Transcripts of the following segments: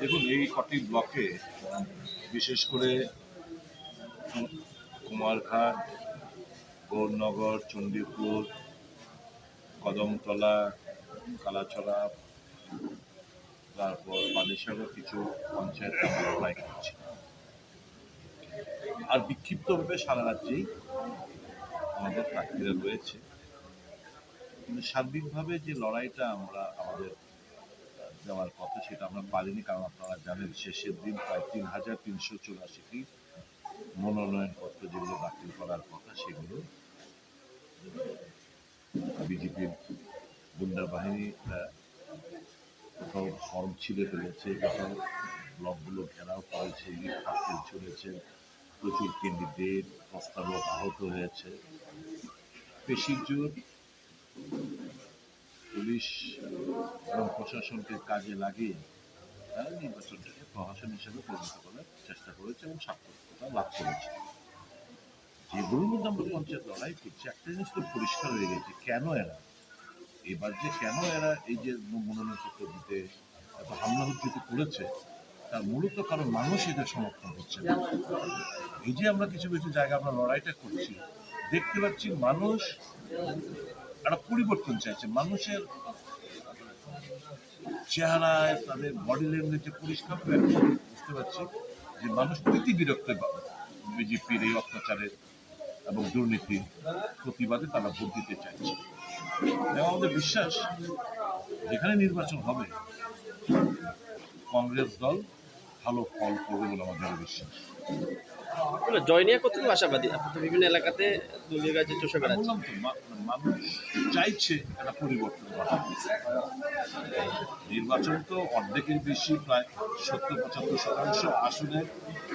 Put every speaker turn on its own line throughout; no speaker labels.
দেখুন, এই কটি ব্লকে, বিশেষ করে কুমারঘাট, গৌরনগর, চণ্ডীপুর, কদমতলা, কালাছড়া, তারপর বালেশ্বরও কিছু পঞ্চায়েত আমরা লড়াই করছি। আর বিক্ষিপ্তভাবে সারা রাজ্যেই আমাদের প্রার্থীরা রয়েছে। সার্বিকভাবে যে লড়াইটা আমরা আমাদের দেওয়ার কথা সেটা আমরা পারিনি কারণ আপনারা জানেন শেষের দিন প্রায় তিন হাজার তিনশো চুরাশিটি মনোনয়নপত্র যেগুলো দাখিল করার কথা, সেগুলো বিজেপির গুন্ডা বাহিনী কোথাও ফর্ম ছিঁড়ে ফেলেছে, কোথাও ব্লকগুলো ঘেরাও করেছে, ইট চলেছে প্রচুর ক্যান্ডিডেট লোক আহত হয়েছে। পেশির জোর, পুলিশ এবং প্রশাসনকে কাজে লাগিয়ে তারা নির্বাচনটাকে প্রশাসন হিসেবে পরিণত করার চেষ্টা করেছে এবং সার্থকতা লাভ করেছে। মধ্যে আমরা পঞ্চায়েত লড়াই করছি, একটা জিনিস তো পরিষ্কার হয়ে গেছে, কেন এরা? এবার যে কেন এরা এই যে মনোনয়নপত্র দিতে, এত হামলা হুজ্জুতি করেছে, তার মূলত কারণ মানুষ এদের সমর্থন হচ্ছে এই যে আমরা কিছু কিছু জায়গায় আমরা লড়াইটা করছি, দেখতে পাচ্ছি মানুষ একটা পরিবর্তন চাইছে, মানুষের চেহারায় তাদের বডি ল্যাঙ্গুয়েজে পরিষ্কার করে বুঝতে পারছি যে মানুষ প্রীতি বিরক্ত বিজেপির এই অত্যাচারের এবং দুর্নীতির প্রতিবাদে তারা ভোট দিতে চাইছে। এবং আমাদের বিশ্বাস, যেখানে নির্বাচন হবে, কংগ্রেস দল ভালো ফল করবে বলে আমাদের বিশ্বাস।
জয় নিয়ে কতটুকু আশাবাদী? আপনি তো বিভিন্ন এলাকাতে দলীয় কাজে চষে বেড়াচ্ছেন
মানুষ চাইছে একটা পরিবর্তন করা নির্বাচন তো অর্ধেকের বেশি প্রায় সত্তর পঁচাত্তর শতাংশ আসনে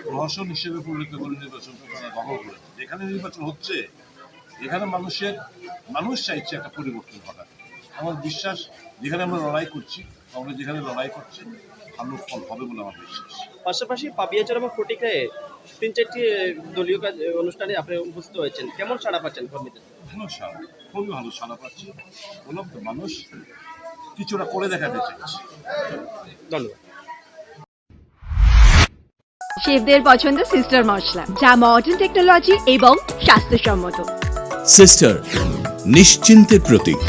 প্রহসন হিসেবে পরিণত করে নির্বাচনটা তারা দখল করেছে। যেখানে নির্বাচন হচ্ছে এখানে মানুষের মানুষ চাইছে একটা পরিবর্তন ঘটা আমার বিশ্বাস যেখানে আমরা লড়াই করছি আমরা যেখানে লড়াই করছি ভালো ফল হবে বলে আমার বিশ্বাস।
পাশাপাশি পাপিয়াচর এবং ফটিকায় তিন চারটি দলীয় কাজ অনুষ্ঠানে আপনি উপস্থিত হয়েছেন। কেমন সাড়া পাচ্ছেন কর্মীদের
ভালো সারা খুবই ভালো সারা পাচ্ছি। বললাম তো মানুষ কিছুটা করে দেখাতে চাইছে।
ধন্যবাদ।
শেফদের পছন্দ সিস্টার মশলা যা মডার্ন টেকনোলজি এবং স্বাস্থ্যসম্মত।
সিস্টার নিশ্চিন্তের প্রতীক।